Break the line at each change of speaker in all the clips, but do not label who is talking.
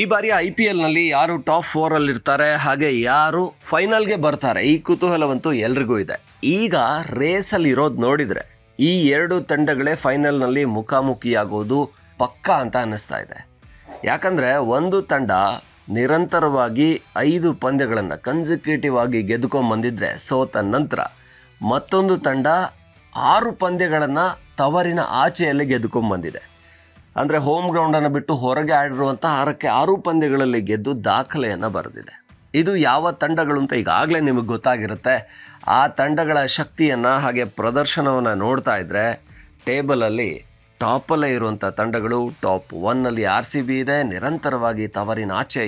ಈ ಬಾರಿ I P ಎಲ್ನಲ್ಲಿ ಯಾರು ಟಾಪ್ ಫೋರಲ್ಲಿ ಇರ್ತಾರೆ ಹಾಗೆ ಯಾರು ಫೈನಲ್ಗೆ ಬರ್ತಾರೆ, ಈ ಕುತೂಹಲವಂತೂ ಎಲ್ರಿಗೂ ಇದೆ. ಈಗ ರೇಸಲ್ಲಿ ಇರೋದು ನೋಡಿದರೆ, ಈ ಎರಡು ತಂಡಗಳೇ ಫೈನಲ್ನಲ್ಲಿ ಮುಖಾಮುಖಿಯಾಗೋದು ಪಕ್ಕಾ ಅಂತ ಅನ್ನಿಸ್ತಾ ಇದೆ. ಯಾಕಂದರೆ ಒಂದು ತಂಡ ನಿರಂತರವಾಗಿ ಐದು ಪಂದ್ಯಗಳನ್ನು ಕನ್ಸಿಕ್ಯೂಟಿವ್ ಆಗಿ ಗೆದ್ದುಕೊಂಡ್ಬಂದಿದ್ರೆ ಸೋತ ನಂತರ ಮತ್ತೊಂದು ತಂಡ ಆರು ಪಂದ್ಯಗಳನ್ನು ತವರಿನ ಆಚೆಯಲ್ಲಿ ಗೆದ್ದುಕೊಂಡ್ಬಂದಿದೆ ಅಂದರೆ ಹೋಮ್ ಗ್ರೌಂಡನ್ನು ಬಿಟ್ಟು ಹೊರಗೆ ಆಡಿರುವಂಥ ಆರಕ್ಕೆ ಆರು ಪಂದ್ಯಗಳಲ್ಲಿ ಗೆದ್ದು ದಾಖಲೆಯನ್ನು ಬರೆದಿದೆ. ಇದು ಯಾವ ತಂಡಗಳು ಅಂತ ಈಗಾಗಲೇ ನಿಮಗೆ ಗೊತ್ತಾಗಿರುತ್ತೆ. ಆ ತಂಡಗಳ ಶಕ್ತಿಯನ್ನು ಹಾಗೆ ಪ್ರದರ್ಶನವನ್ನು ನೋಡ್ತಾ ಇದ್ದರೆ ಟೇಬಲಲ್ಲಿ ಟಾಪಲ್ಲೇ ಇರುವಂಥ ತಂಡಗಳು ಟಾಪ್ ಒನ್ನಲ್ಲಿ ಆರ್ ಸಿ ಬಿ ಇದೆ. ನಿರಂತರವಾಗಿ ತವರಿನ ಆಚೆ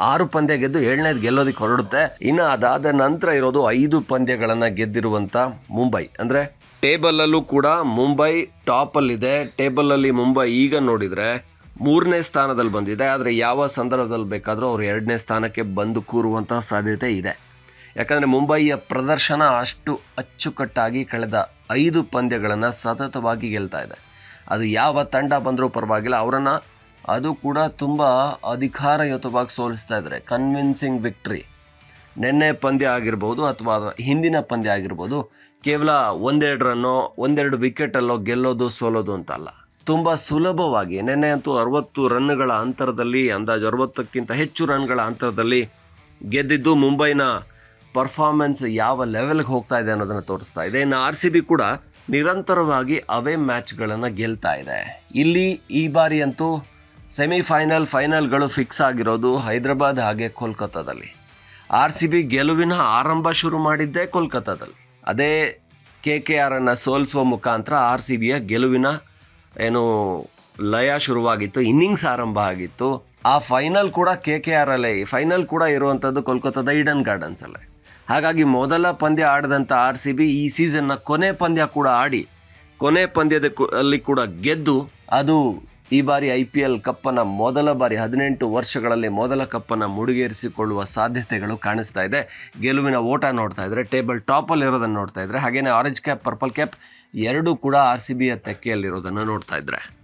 ಆರು ಪಂದ್ಯ ಗೆದ್ದು ಏಳನೇದು ಗೆಲ್ಲೋದಕ್ಕೆ ಹೊರಡುತ್ತೆ. ಇನ್ನು ಅದಾದ ನಂತರ ಇರೋದು ಐದು ಪಂದ್ಯಗಳನ್ನು ಗೆದ್ದಿರುವಂಥ ಮುಂಬೈ. ಅಂದರೆ ಟೇಬಲಲ್ಲೂ ಕೂಡ ಮುಂಬೈ ಟಾಪಲ್ಲಿದೆ. ಟೇಬಲಲ್ಲಿ ಮುಂಬೈ ಈಗ ನೋಡಿದರೆ ಮೂರನೇ ಸ್ಥಾನದಲ್ಲಿ ಬಂದಿದೆ. ಆದರೆ ಯಾವ ಸಂದರ್ಭದಲ್ಲಿ ಬೇಕಾದರೂ ಅವರು ಎರಡನೇ ಸ್ಥಾನಕ್ಕೆ ಬಂದು ಕೂರುವಂತಹ ಸಾಧ್ಯತೆ ಇದೆ. ಯಾಕಂದರೆ ಮುಂಬಯಿಯ ಪ್ರದರ್ಶನ ಅಷ್ಟು ಅಚ್ಚುಕಟ್ಟಾಗಿ ಕಳೆದ ಐದು ಪಂದ್ಯಗಳನ್ನು ಸತತವಾಗಿ ಗೆಲ್ತಾ ಇದೆ. ಅದು ಯಾವ ತಂಡ ಬಂದರೂ ಪರವಾಗಿಲ್ಲ. ಅವರನ್ನು ಅದು ಕೂಡ ತುಂಬ ಅಧಿಕಾರಯುತವಾಗಿ ಸೋಲಿಸ್ತಾ ಇದ್ದಾರೆ ಕನ್ವಿನ್ಸಿಂಗ್ ವಿಕ್ಟ್ರಿ ನಿನ್ನೆ ಪಂದ್ಯ ಆಗಿರ್ಬೋದು ಅಥವಾ ಹಿಂದಿನ ಪಂದ್ಯ ಆಗಿರ್ಬೋದು, ಕೇವಲ ಒಂದೆರಡು ರನ್ನೋ, ಒಂದೆರಡು ವಿಕೆಟಲ್ಲೋ ಗೆಲ್ಲೋದು, ಸೋಲೋದು ಅಂತಲ್ಲ. ತುಂಬ ಸುಲಭವಾಗಿ, ನಿನ್ನೆ ಅಂತೂ ಅರವತ್ತು ರನ್ಗಳ ಅಂತರದಲ್ಲಿ, ಅಂದಾಜು ಅರವತ್ತಕ್ಕಿಂತ ಹೆಚ್ಚು ರನ್ಗಳ ಅಂತರದಲ್ಲಿ ಗೆದ್ದಿದ್ದು ಮುಂಬೈನ ಪರ್ಫಾರ್ಮೆನ್ಸ್ ಯಾವ ಲೆವೆಲ್ಗೆ ಹೋಗ್ತಾ ಇದೆ ಅನ್ನೋದನ್ನು ತೋರಿಸ್ತಾ ಇದೆ. ಇನ್ನು ಆರ್ ಸಿ ಬಿ ಕೂಡ ನಿರಂತರವಾಗಿ ಅವೇ ಮ್ಯಾಚ್ಗಳನ್ನು ಗೆಲ್ತಾ ಇದೆ. ಇಲ್ಲಿ ಈ ಬಾರಿ ಅಂತೂ ಸೆಮಿಫೈನಲ್ ಫೈನಲ್ಗಳು ಫಿಕ್ಸ್ ಆಗಿರೋದು ಹೈದರಾಬಾದ್ ಹಾಗೆ ಕೋಲ್ಕತ್ತಾದಲ್ಲಿ. ಆರ್ ಸಿ ಬಿ ಗೆಲುವಿನ ಆರಂಭ ಶುರು ಮಾಡಿದ್ದೇ ಕೋಲ್ಕತ್ತಾದಲ್ಲಿ. ಅದೇ ಕೆ ಕೆ ಆರನ್ನು ಸೋಲಿಸುವ ಮುಖಾಂತರ ಆರ್ ಸಿ ಬಿಯ ಗೆಲುವಿನ ಏನು ಲಯ ಶುರುವಾಗಿತ್ತು, ಇನ್ನಿಂಗ್ಸ್ ಆರಂಭ ಆಗಿತ್ತು. ಆ ಫೈನಲ್ ಕೂಡ ಕೆ ಕೆ ಆರ್ ಅಲ್ಲೇ ಫೈನಲ್ ಕೂಡ ಇರುವಂಥದ್ದು ಕೋಲ್ಕತ್ತಾದ ಈಡನ್ ಗಾರ್ಡನ್ಸ್ ಅಲ್ಲೇ ಹಾಗಾಗಿ ಮೊದಲ ಪಂದ್ಯ ಆಡಿದಂಥ ಆರ್ ಸಿ ಬಿ ಈ ಸೀಸನ್ನ ಕೊನೆ ಪಂದ್ಯ ಕೂಡ ಆಡಿ, ಕೊನೆ ಪಂದ್ಯದ ಅಲ್ಲಿ ಕೂಡ ಗೆದ್ದು ಅದು ಈ ಬಾರಿ ಐ ಪಿ ಎಲ್ ಕಪ್ಪನ್ನು ಮೊದಲ ಬಾರಿ ಹದಿನೆಂಟು ವರ್ಷಗಳಲ್ಲಿ ಮೊದಲ ಕಪ್ಪನ್ನು ಮುಡಿಗೇರಿಸಿಕೊಳ್ಳುವ ಸಾಧ್ಯತೆಗಳು ಕಾಣಿಸ್ತಾ ಇದೆ. ಗೆಲುವಿನ ಓಟ ನೋಡ್ತಾ ಇದ್ದರೆ ಟೇಬಲ್ ಟಾಪಲ್ಲಿ ಇರೋದನ್ನು ನೋಡ್ತಾ ಇದ್ರೆ ಹಾಗೆಯೇ ಆರೆಂಜ್ ಕ್ಯಾಪ್ ಪರ್ಪಲ್ ಕ್ಯಾಪ್ ಎರಡೂ ಕೂಡ ಆರ್ ಸಿ ಬಿಯ ತೆಕ್ಕೆಯಲ್ಲಿರೋದನ್ನು ನೋಡ್ತಾ ಇದ್ರೆ.